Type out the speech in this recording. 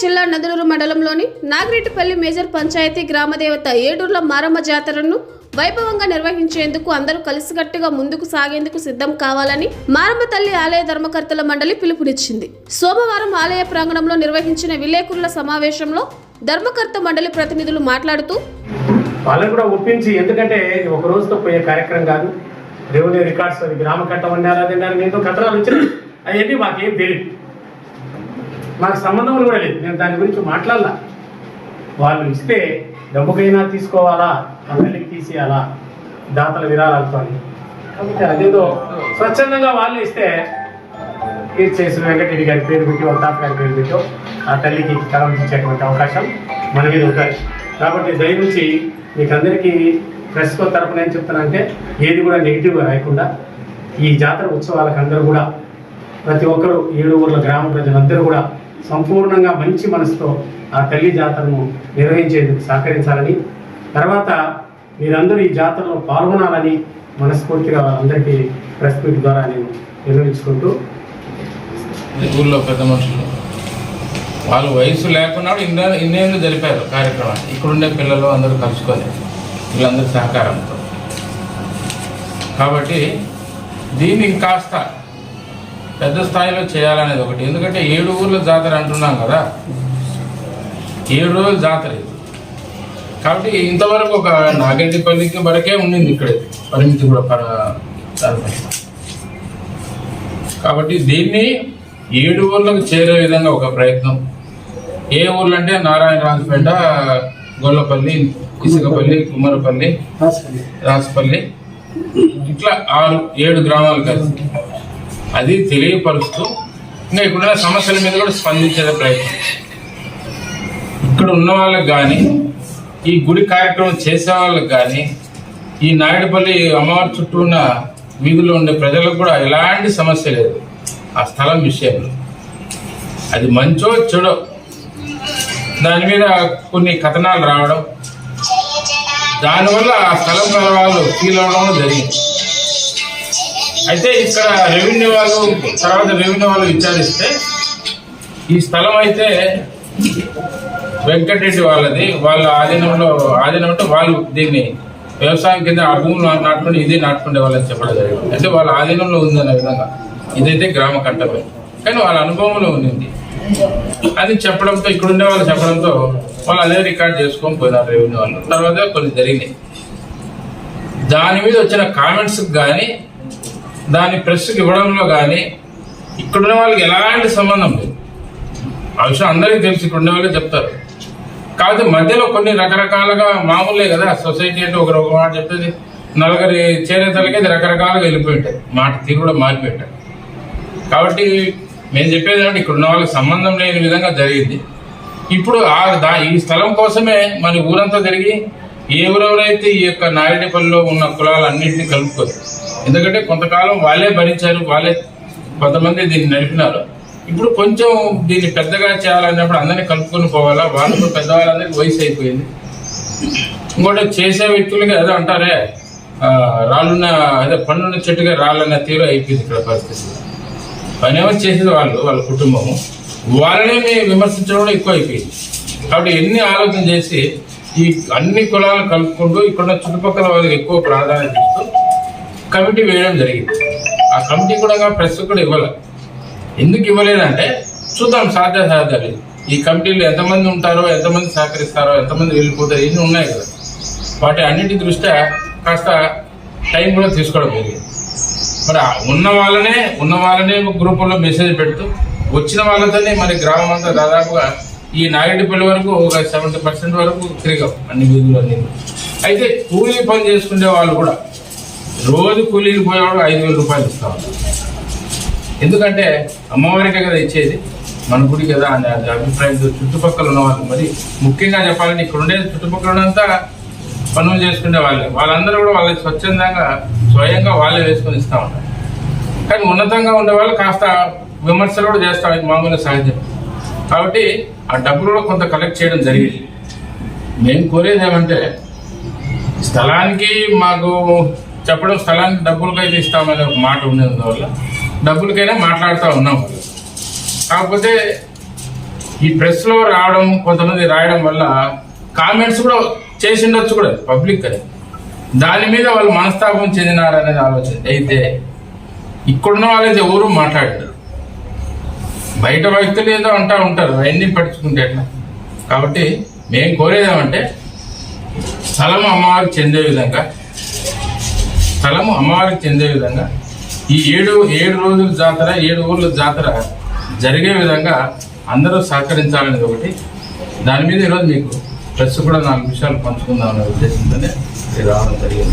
జిల్లా నదులూరు మండలంలోని నాగిరెడ్డిపల్లి మేజర్ పంచాయతీ గ్రామదేవత ఏడూర్ల మారమ్మ జాతరను వైభవంగా నిర్వహించేందుకు అందరూ కలిసికట్టుగా ముందుకు సాగేందుకు సిద్ధం కావాలని మారమ్మ తల్లి ఆలయ ధర్మకర్తల మండలి పిలుపునిచ్చింది. సోమవారం ఆలయ ప్రాంగణంలో నిర్వహించిన విలేకరుల సమావేశంలో ధర్మకర్త మండలి ప్రతినిధులు మాట్లాడుతూ వాళ్ళని కూడా ఒప్పించి ఎందుకంటే ఒక రోజుతో పోయే కార్యక్రమం కాదు. రెవెన్యూ రికార్డ్స్ అది గ్రామ కట్టం అన్నారు అది అన్నారు కట్టడాలు వచ్చినాయి. అవన్నీ మాకేం తెలియదు మాకు సంబంధం కూడా లేదు నేను దాని గురించి మాట్లాడాల. వాళ్ళు ఇస్తే డబ్బుకైనా తీసుకోవాలా అందరికి తీసేయాలా? దాతల విరాళాలతో కాబట్టి అదేదో స్వచ్ఛందంగా వాళ్ళు ఇస్తే ఇది చేసిన వెంకటరెడ్డి గారి పేరు పెట్టి ఒక తాత గారి పేరు పెట్టి ఆ తల్లికి కరం ఇచ్చేటువంటి అవకాశం మన మీద ఉంటుంది కాబట్టి దయనుంచి మీకు అందరికీ ప్రెస్ తరపున ఏం చెప్తానంటే ఏది కూడా నెగిటివ్గా రాయకుండా ఈ జాతర ఉత్సవాలకు అందరూ కూడా ప్రతి ఒక్కరు ఏడు ఊర్ల గ్రామ ప్రజలందరూ కూడా సంపూర్ణంగా మంచి మనసుతో ఆ తల్లి జాతరను నిర్వహించేందుకు సహకరించాలని తర్వాత మీరందరూ ఈ జాతరలో పాల్గొనాలని మనస్ఫూర్తిగా అందరికీ ప్రెస్ మీట్ ద్వారా నేను నిర్వహించుకుంటూ ఊళ్ళో పెద్ద మనుషులు. వాళ్ళు వయసు లేకున్నా ఇన్న ఇన్నేళ్ళు జరిపారు కార్యక్రమాన్ని. ఇక్కడుండే పిల్లలు అందరూ కలుసుకొని వీళ్ళందరి సహకారంతో. కాబట్టి దీన్ని కాస్త పెద్ద స్థాయిలో చేయాలనేది ఒకటి. ఎందుకంటే ఏడు ఊర్ల జాతర అంటున్నాం కదా. ఏడు రోజుల జాతర ఇది. కాబట్టి ఇంతవరకు ఒక నాగరెడ్డిపల్లికి వరకే ఉండింది ఇక్కడ. పరిమితి కూడా. కాబట్టి దీన్ని ఏడు ఊర్లకు చేరే విధంగా ఒక ప్రయత్నం. ఏ ఊర్లు అంటే నారాయణ రాజపేట గొల్లపల్లి ఇసుకపల్లి కుమ్మరపల్లి రాసపల్లి ఇట్లా ఆరు ఏడు గ్రామాలు కలిసి. అది తెలియపరుస్తూ ఇంకా ఇక్కడున్న సమస్యల మీద కూడా స్పందించే ప్రయత్నం. ఇక్కడ ఉన్న వాళ్ళకి కానీ ఈ గుడి కార్యక్రమం చేసే వాళ్ళకి కానీ ఈ నాయుడుపల్లి అమ్మవారి చుట్టూ ఉన్న వీధిలో ఉండే ప్రజలకు కూడా ఎలాంటి సమస్య లేదు. ఆ స్థలం విషయంలో. అది మంచో చెడో. దాని మీద కొన్ని కథనాలు రావడం. దానివల్ల ఆ స్థలం గల వాళ్ళు ఫీల్ అవడం జరిగింది. అయితే ఇక్కడ రెవెన్యూ వాళ్ళు తర్వాత రెవెన్యూ వాళ్ళు విచారిస్తే ఈ స్థలం అయితే వెంకటరెడ్డి వాళ్ళది. వాళ్ళ ఆధీనంలో ఆధీనం అంటే వాళ్ళు దీన్ని వ్యవసాయం కింద ఆ భూములు నాటుకుని ఇది నాటుకునే వాళ్ళని చెప్పడం జరిగింది. అంటే వాళ్ళ ఆధీనంలో ఉందనే విధంగా. ఇదైతే గ్రామ కట్టమే కానీ వాళ్ళ అనుభవంలో ఉంది అది చెప్పడంతో ఇక్కడ ఉండే వాళ్ళు చెప్పడంతో వాళ్ళు అదే రికార్డ్ చేసుకొని పోయినారు రెవెన్యూ వాళ్ళు. తర్వాత కొన్ని జరిగినాయి. దాని మీద వచ్చిన కామెంట్స్ కానీ దాని ప్రెస్కి ఇవ్వడంలో కానీ ఇక్కడున్న వాళ్ళకి ఎలాంటి సంబంధం లేదు. ఆ విషయం అందరికీ తెలిసి ఇక్కడ ఉండే వాళ్ళే చెప్తారు. కాకపోతే మధ్యలో కొన్ని రకరకాలుగా మామూలే కదా సొసైటీ అంటే ఒకరు ఒక మాట చెప్తుంది నలుగురి చేనేతలకి అది రకరకాలుగా వెళ్ళిపోయి ఉంటాయి. మాట తీరు కూడా మారిపోయింటాయి కాబట్టి మేము చెప్పేది అంటే ఇక్కడ ఉన్న వాళ్ళకి సంబంధం లేని విధంగా జరిగింది. ఇప్పుడు ఆ దా ఈ స్థలం కోసమే మన ఊరంతా తిరిగి ఎవరెవరైతే ఈ యొక్క నాయుడిపల్లిలో ఉన్న కులాలన్నింటినీ కలుపుకోరు ఎందుకంటే కొంతకాలం వాళ్ళే భరించారు వాళ్ళే కొంతమంది దీన్ని నడిపినారు. ఇప్పుడు కొంచెం దీన్ని పెద్దగా చేయాలన్నప్పుడు అందరినీ కలుపుకొని పోవాలా? వాళ్ళు పెద్దవాళ్ళందరికీ వయసు అయిపోయింది. ఇంకోటి చేసే వ్యక్తులకి అదే అంటారే రాళ్ళున్న అదే పండున్న చెట్టుగా రాళ్ళన్న తీరు అయిపోయింది ఇక్కడ పరిస్థితి. పని చేసేది వాళ్ళు వాళ్ళ కుటుంబము. వాళ్ళనే మేము విమర్శించడం కూడా ఎక్కువ అయిపోయింది. కాబట్టి ఎన్ని ఆలోచన చేసి ఈ అన్ని కులాలను కలుపుకుంటూ ఇక్కడ చుట్టుపక్కల వాళ్ళకి ఎక్కువ ప్రాధాన్యత ఇస్తూ కమిటీ వేయడం జరిగింది. ఆ కమిటీ కూడా ప్రెస్ కూడా ఇవ్వలేదు ఎందుకు ఇవ్వలేదంటే చూద్దాం సాధ్య సాధ్యాలు ఈ కమిటీలో ఎంతమంది ఉంటారో ఎంతమంది సహకరిస్తారో ఎంతమంది వెళ్ళిపోతారో ఇన్ని ఉన్నాయి కదా. వాటి అన్నిటి దృష్ట్యా కాస్త టైం కూడా తీసుకోవడం జరిగింది. మరి ఉన్న వాళ్ళనే ఉన్న వాళ్ళనే గ్రూపుల్లో మెసేజ్ పెడుతూ వచ్చిన వాళ్ళతోనే మరి గ్రామం అంతా దాదాపుగా ఈ నాయుడిపల్లి వరకు ఒక సెవెంటీ పర్సెంట్ వరకు తిరిగాం అన్ని వీధులన్నీ. అయితే కూలీ పని చేసుకునే వాళ్ళు కూడా రోజు కూలీకి పోయేవాడు ఐదు వేల రూపాయలు ఇస్తా ఎందుకంటే అమ్మవారికే కదా ఇచ్చేది మన గుడి కదా అనే అభిప్రాయంతో చుట్టుపక్కల ఉన్న వాళ్ళు మరి ముఖ్యంగా చెప్పాలంటే ఇక్కడ ఉండే చుట్టుపక్కల ఉన్నంతా పనులు చేసుకునే వాళ్ళే. వాళ్ళందరూ కూడా వాళ్ళకి స్వచ్ఛందంగా స్వయంగా వాళ్ళే వేసుకొని ఇస్తా ఉంటారు. కానీ ఉన్నతంగా ఉండే వాళ్ళు కాస్త విమర్శలు కూడా చేస్తాం ఇది మామూలుగా సహజం. కాబట్టి ఆ డబ్బులు కూడా కొంత కలెక్ట్ చేయడం జరిగింది. మేము కోరేది ఏమంటే స్థలానికి మాకు చెప్పడం స్థలానికి డబ్బులకైతే ఇస్తామనే ఒక మాట ఉండేందువల్ల డబ్బులకైనా మాట్లాడుతూ ఉన్నాం. కాకపోతే ఈ ప్రెస్లో రావడం కొంతమంది రాయడం వల్ల కామెంట్స్ కూడా చేసి ఉండొచ్చు కూడా పబ్లిక్ అని. దాని మీద వాళ్ళు మనస్తాపం చెందినారనేది ఆలోచన. అయితే ఇక్కడున్న వాళ్ళైతే ఎవరు మాట్లాడారు. బయట వ్యక్తులు ఏదో అంటా ఉంటారు అవన్నీ పట్టించుకుంటే ఎట్లా? కాబట్టి మేము కోరేదేమంటే స్థలం అమ్మవారికి చెందే విధంగా స్థలము అమ్మవారికి చెందే విధంగా ఈ ఏడు ఏడు రోజుల జాతర ఏడు ఊర్ల జాతర జరిగే విధంగా అందరూ సహకరించాలనేది ఒకటి. దాని మీద ఈరోజు మీకు ప్రెస్ కూడా నాలుగు విషయాలు పంచుకుందాం అనే ఉద్దేశంతోనే ఇది రావడం జరిగింది.